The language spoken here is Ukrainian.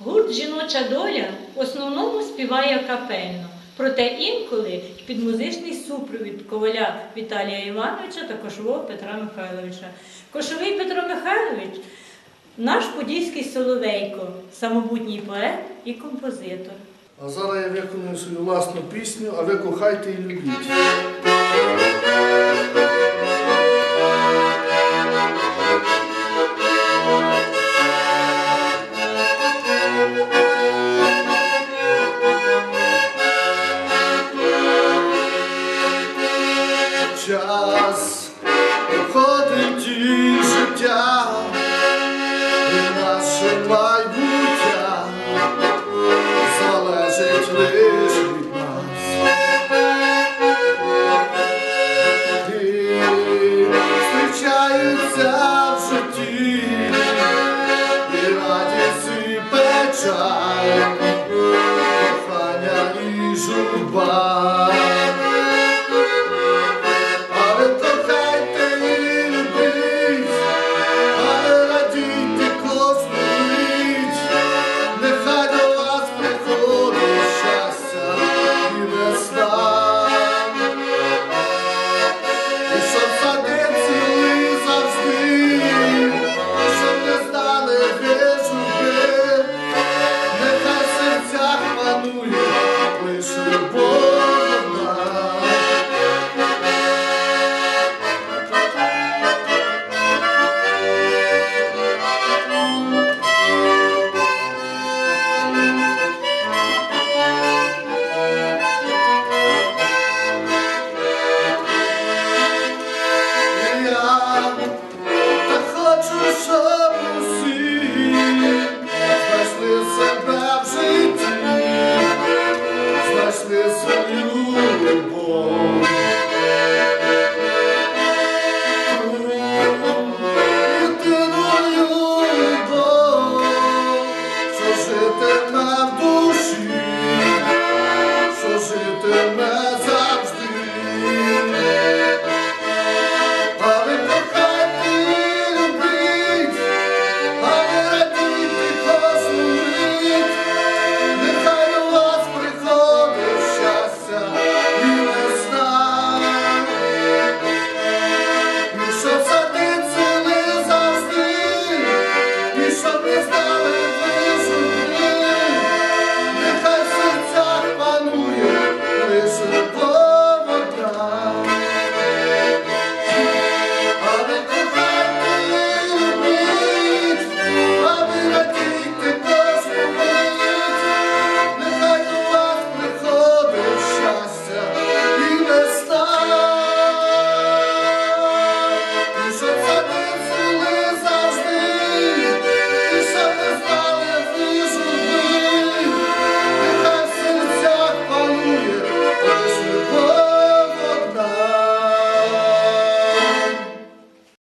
Гурт Жіноча доля в основному співає капельно, проте інколи під музичний супровід коваля Віталія Івановича та Кошового Петра Михайловича. Кошовий Петро Михайлович наш подільський соловейко, самобутній поет і композитор. А зараз я виконую свою власну пісню, а ви кохайте і любіть. Час проходить і життя, і наше майбуття залежить лиш від нас. І зустрічаються в житті, і радість, і печаль, кохання і журба.